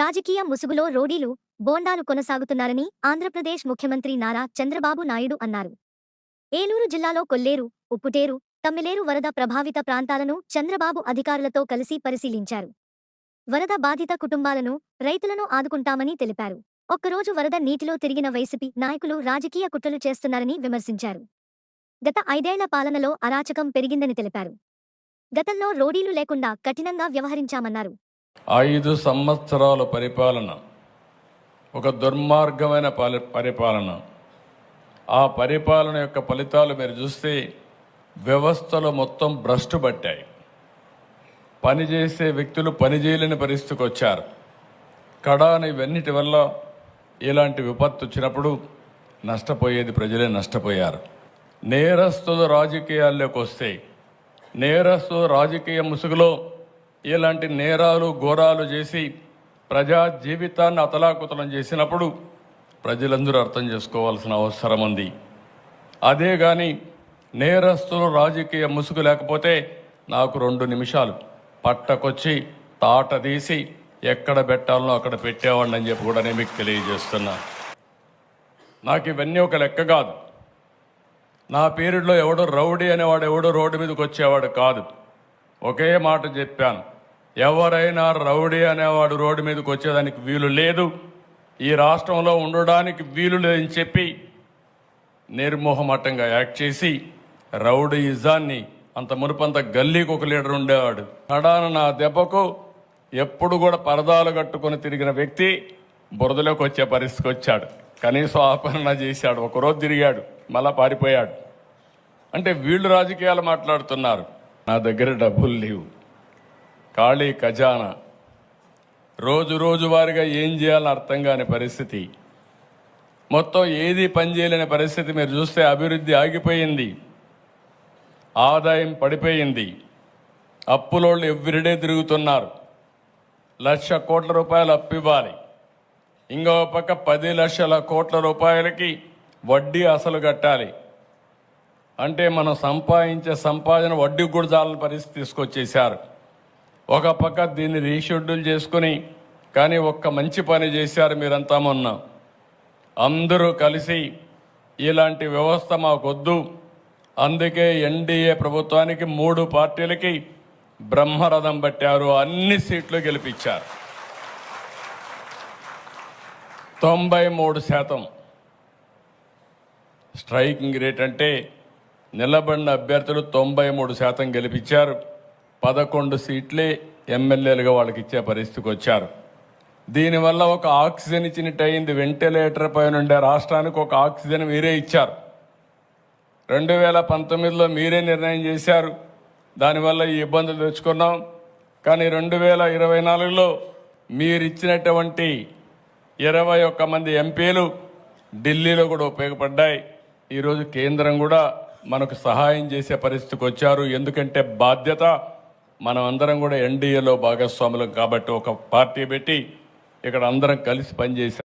రాజకీయ ముసుగులో రోడీలు బోండాలు కొనసాగుతున్నారని ఆంధ్రప్రదేశ్ ముఖ్యమంత్రి నారా చంద్రబాబు నాయుడు అన్నారు. ఏలూరు జిల్లాలో కొల్లేరు ఉప్పుటేరు తమ్మిలేరు వరద ప్రభావిత ప్రాంతాలను చంద్రబాబు అధికారులతో కలిసి పరిశీలించారు. వరద బాధిత కుటుంబాలను రైతులను ఆదుకుంటామని తెలిపారు. ఒక్కరోజు వరద నీటిలో తిరిగిన వైసీపీ నాయకులు రాజకీయ కుట్రలు చేస్తున్నారని విమర్శించారు. గత ఐదేళ్ళ పాలనలో అరాచకం పెరిగిందని తెలిపారు. గతంలో రోడీలు లేకుండా కఠినంగా వ్యవహరించామన్నారు. ఐదు సంవత్సరాల పరిపాలన ఒక దుర్మార్గమైన పాలి పరిపాలన. ఆ పరిపాలన యొక్క ఫలితాలు మీరు చూస్తే వ్యవస్థలు మొత్తం భ్రష్టు పట్టాయి. పనిచేసే వ్యక్తులు పనిచేయలేని పరిస్థితికి వచ్చారు. కడాన ఇవన్నిటి వల్ల ఇలాంటి విపత్తు వచ్చినప్పుడు నష్టపోయేది ప్రజలే నష్టపోయారు. నేరస్తులు రాజకీయాల్లోకి వస్తే నేరస్తులు రాజకీయ ముసుగులో ఇలాంటి నేరాలు ఘోరాలు చేసి ప్రజా జీవితాన్ని అతలాకుతలం చేసినప్పుడు ప్రజలందరూ అర్థం చేసుకోవాల్సిన అవసరం ఉంది. అదే కానీ నేరస్తులు రాజకీయ ముసుగు లేకపోతే నాకు రెండు నిమిషాలు. పట్టకొచ్చి తాట తీసి ఎక్కడ పెట్టాలనో అక్కడ పెట్టేవాడిని అని చెప్పి కూడా నేను మీకు తెలియజేస్తున్నా. నాకు ఇవన్నీ ఒక లెక్క కాదు. నా పీరియడ్లో ఎవడో రౌడీ అనేవాడు ఎవడో రోడ్డు మీదకి వచ్చేవాడు కాదు. ఒకే మాట చెప్పాను. ఎవరైనా రౌడీ అనేవాడు రోడ్డు మీదకి వచ్చేదానికి వీలు లేదు. ఈ రాష్ట్రంలో ఉండడానికి వీలు లేదని చెప్పి నిర్మోహమట్టంగా యాక్ట్ చేసి రౌడీయిజాన్ని అంత మునుపంత గల్లీకి ఒక లీడర్ ఉండేవాడు. కడాన నా దెబ్బకు ఎప్పుడు కూడా పరదాలు కట్టుకొని తిరిగిన వ్యక్తి బురదలోకి వచ్చే పరిస్థితికి వచ్చాడు. కనీసం ఆపరణ చేశాడు. ఒకరోజు తిరిగాడు. మళ్ళా పారిపోయాడు. అంటే వీళ్ళు రాజకీయాలు మాట్లాడుతున్నారు. నా దగ్గర డబ్బులు లేవు. ఖాళీ ఖజానా. రోజు రోజువారీగా ఏం చేయాలని అర్థం కాని పరిస్థితి. మొత్తం ఏది పనిచేయలేని పరిస్థితి మీరు చూస్తే అభివృద్ధి ఆగిపోయింది. ఆదాయం పడిపోయింది. అప్పులోళ్ళు ఎవ్రీడే తిరుగుతున్నారు. లక్ష కోట్ల రూపాయలు అప్పు ఇవ్వాలి. ఇంకో పక్క పది లక్షల కోట్ల రూపాయలకి వడ్డీ అసలు కట్టాలి. అంటే మనం సంపాదించే సంపాదన వడ్డీ కూడా చాలని పరిస్థితి తీసుకొచ్చేశారు. ఒక పక్క దీన్ని రీషెడ్యూల్ చేసుకుని కానీ ఒక్క మంచి పని చేశారు మీరంతా మొన్న. అందరూ కలిసి ఇలాంటి వ్యవస్థ మాకొద్దు. అందుకే ఎన్డీఏ ప్రభుత్వానికి మూడు పార్టీలకి బ్రహ్మరథం పట్టారు. అన్ని సీట్లు గెలిపించారు. తొంభై మూడు శాతం. స్ట్రైకింగ్ రేట్ అంటే నిలబడిన అభ్యర్థులు తొంభై మూడు శాతం గెలిపించారు. పదకొండు సీట్లే ఎమ్మెల్యేలుగా వాళ్ళకి ఇచ్చే పరిస్థితికి వచ్చారు. దీనివల్ల ఒక ఆక్సిజన్ ఇచ్చినట్టు అయింది వెంటిలేటర్ పైన ఉండే రాష్ట్రానికి ఒక ఆక్సిజన్ మీరే ఇచ్చారు. రెండు వేల పంతొమ్మిదిలో మీరే నిర్ణయం చేశారు. దానివల్ల ఈ ఇబ్బందులు తెచ్చుకున్నాం. కానీ రెండు వేల ఇరవై నాలుగులో మీరు ఇచ్చినటువంటి ఇరవై ఒక్క మంది ఎంపీలు ఢిల్లీలో కూడా ఉపయోగపడ్డాయి. ఈరోజు కేంద్రం కూడా మనకు సహాయం చేసే పరిస్థితికి వచ్చారు. ఎందుకంటే బాధ్యత మనం అందరం కూడా ఎన్డీఏలో భాగస్వాములం కాబట్టి ఒక పార్టీ పెట్టి ఇక్కడ అందరం కలిసి పనిచేసాం